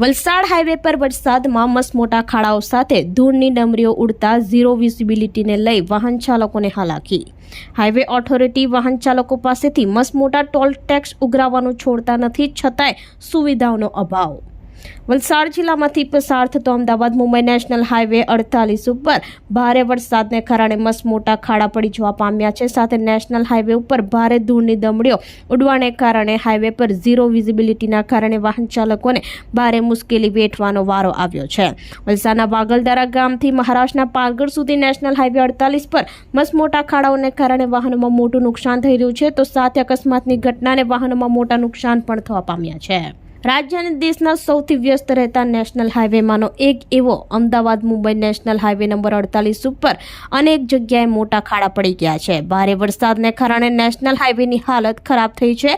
Valsad highway પર વરસાદમાં મસમોટા ખાડાઓ સાથે ધૂળની ડમરીઓ ઉડતા ઝીરો વિઝિબિલિટીને લઈ વાહન ચાલકોને હાલાકી. હાઈવે ઓથોરિટી વાહન ચાલકો પાસેથી મસમોટા ટોલ ટેક્સ ઉઘરાવવાનું છોડતા નથી છતાંય સુવિધાઓનો અભાવ. વલસાડ જિલ્લામાંથી પસાર થતો અમદાવાદ મુંબઈ નેશનલ હાઈવે અડતાલીસ ઉપર ભારે વરસાદને કારણે મસમોટા ખાડા પડી જવા પામ્યા છે. સાથે નેશનલ હાઈવે ઉપર ભારે ધૂળની દમડીઓ ઉડવાને કારણે હાઈવે પર ઝીરો વિઝિબિલિટીના કારણે વાહન ચાલકોને ભારે મુશ્કેલી વેઠવાનો વારો આવ્યો છે. વલસાડના વાગલદારા ગામથી મહારાષ્ટ્રના પાલગઢ સુધી નેશનલ હાઈવે અડતાલીસ પર મસમોટા ખાડાઓને કારણે વાહનોમાં મોટું નુકસાન થઈ રહ્યું છે. તો સાથે અકસ્માતની ઘટનાને વાહનોમાં મોટા નુકસાન પણ થવા પામ્યા છે. રાજ્ય અને દેશના સૌથી વ્યસ્ત રહેતા નેશનલ હાઈવેમાંનો એક એવો Ahmedabad Mumbai national highway number અડતાલીસ ઉપર અનેક જગ્યાએ મોટા ખાડા પડી ગયા છે. ભારે વરસાદને કારણે નેશનલ હાઈવેની હાલત ખરાબ થઈ છે.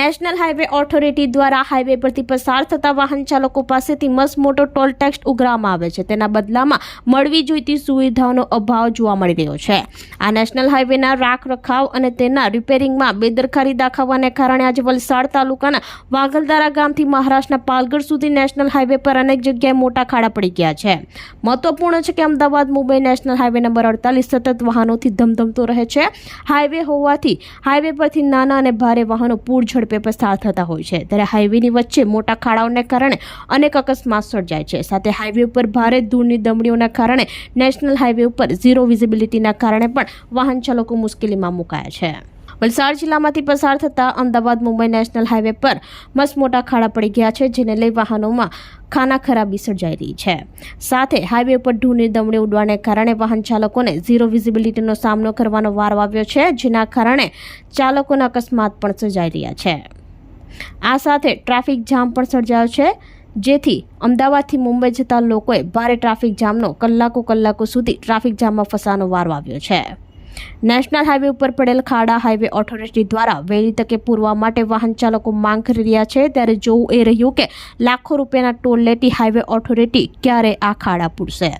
નેશનલ હાઈવે ઓથોરિટી દ્વારા હાઈવે પરથી પસાર થતા વાહન ચાલકો પાસેથી મસ્ત મોટો ટોલ ટેક્સ ઉઘરાવવામાં આવે છે. તેના બદલામાં મળવી જોઈતી સુવિધાઓનો અભાવ જોવા મળી રહ્યો છે. આ નેશનલ હાઈવેના રાખ રખાવ અને તેના રિપેરિંગમાં બેદરકારી દાખવવાને કારણે આજે વલસાડ તાલુકાના વાઘલધારા ગામથી મહારાષ્ટ્રના પાલગઢ સુધી નેશનલ હાઈવે પર અનેક જગ્યાએ મોટા ખાડા પડી ગયા છે. મહત્વપૂર્ણ છે કે Ahmedabad, Mumbai national highway number અડતાલીસ સતત વાહનોથી ધમધમતો રહે છે. હાઈવે હોવાથી હાઈવે પરથી નાના અને ભારે વાહનો પૂર ઝડપે પસાર થતા હોય છે. ત્યારે હાઈવેની વચ્ચે મોટા ખાડાઓને કારણે અનેક અકસ્માત સર્જાય છે. સાથે હાઈવે ઉપર ભારે ધૂળની દમડીઓના કારણે નેશનલ હાઈવે ઉપર ઝીરો વિઝિબિલિટીના કારણે પણ વાહન ચાલકો મુશ્કેલીમાં મુકાયા છે. વલસાડ જિલ્લામાંથી પસાર થતા અમદાવાદ મુંબઈ નેશનલ હાઈવે પર મસ્ત મોટા ખાડા પડી ગયા છે, જેને લઈ વાહનોમાં ખાના ખરાબી સર્જાઈ રહી છે. સાથે હાઈવે પર ધૂળની દમડી ઉડવાને કારણે વાહન ચાલકોને ઝીરો વિઝિબિલિટીનો સામનો કરવાનો વાર આવ્યો છે, જેના કારણે ચાલકોના અકસ્માત પણ સર્જાઈ રહ્યા છે. આ સાથે ટ્રાફિક જામ પણ સર્જાયો છે, જેથી અમદાવાદથી મુંબઈ જતા લોકોએ ભારે ટ્રાફિક જામનો કલાકો કલાકો સુધી ટ્રાફિક જામમાં ફસાનો વારો આવ્યો છે. નેશનલ હાઈવે ઉપર પડેલ ખાડા હાઈવે ઓથોરિટી દ્વારા વહેલી તકે પૂરવા માટે વાહન ચાલકો માંગ કરી રહ્યા છે. ત્યારે જોવું એ રહ્યું કે લાખો રૂપિયાના ટોલ લેતી હાઈવે ઓથોરિટી ક્યારે આ ખાડા પૂરશે?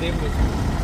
temos